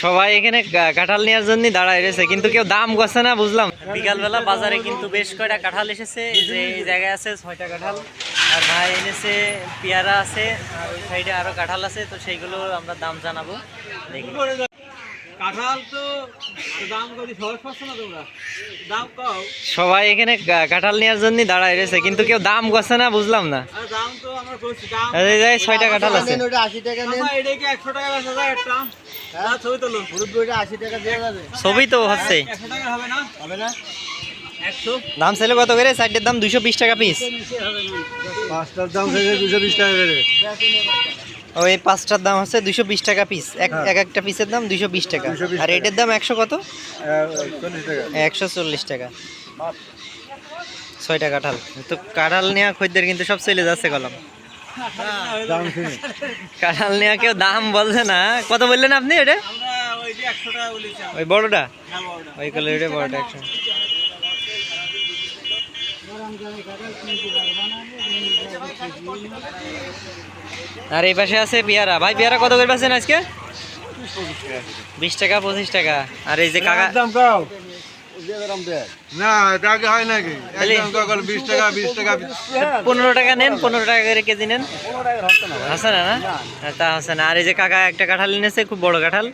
সবাই এখানে কাঁঠাল নেওয়ার জন্য দাঁড়ায় রয়েছে কিন্তু কেউ দাম গছে না বুঝলাম। বিকালবেলা বাজারে কিন্তু বেশ কয়টা কাঁঠাল এসেছে যে এই জায়গায় আছে ছয়টা কাঁঠাল আর ভাই এনেছে পেয়ারা আছে আর ওই সাইডে আরও কাঁঠাল আছে তো সেইগুলো আমরা দাম জানাব। দেখি। কাঁঠাল তো দাম কত সহজ পাচ্ছ না তোমরা? দাম কও। সবাই এখানে কাঁঠাল নেওয়ার জন্য দাঁড়ায় রয়েছে কিন্তু কেউ দাম গছে না বুঝলাম না। দাম তো আমরা করছি দাম এই ছয়টা কাঁঠাল আছে। ওটা আশি টাকা নেন। এটা কি একশো টাকা বেচা যায় একটা? না ছবি যাবে। ছবি তো হচ্ছে একশো টাকা হবে না? হবে না? একশো? দাম ছিল কত করে? সাইডের দাম দুশো বিশ টাকা পিস পাঁচটার দাম দুশো বিশ টাকা করে। ওই পাঁচটার দাম হচ্ছে দুশো বিশ টাকা পিস এক এক একটা পিসের দাম দুশো বিশ টাকা। আর এটার দাম একশো কত? চল্লিশ টাকা। একশো চল্লিশ টাকা। ছয়টা কাঁঠাল তো কাঁঠাল নেওয়া খদ্দের কিন্তু সব চলে যাচ্ছে কলম। কাঁঠাল নেওয়া কেউ দাম বলছে না। কত বললেন আপনি এটা? ওই যে একশো টাকা বলেছি আমরা। ওই বড়টা? হ্যাঁ ওই কালার বড়টা একশো। আর এই পাশে আছে পেয়ারা। ভাই পেয়ারা কত করে পাচ্ছেন আজকে? বিশ টাকা পঁচিশ টাকা। আর এই যে কাকা দাম না এটা আগে হয় নাকি? বিশ টাকা বিশ টাকা। পনেরো টাকা নেন পনেরো টাকা করে কেজি নেন। না না? তা আর এই যে কাকা একটা কাঁঠাল এনেছে খুব বড় কাঁঠাল।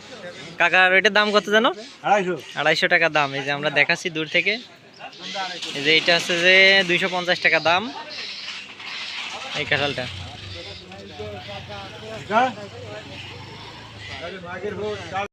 কাকার ওইটার দাম কত জানো? আড়াইশো। আড়াইশো টাকা দাম। এই যে আমরা দেখাচ্ছি দূর থেকে। এই যে এটা হচ্ছে যে দুইশো পঞ্চাশ টাকা দাম। এই কাঁঠালটা। হ্যাঁ?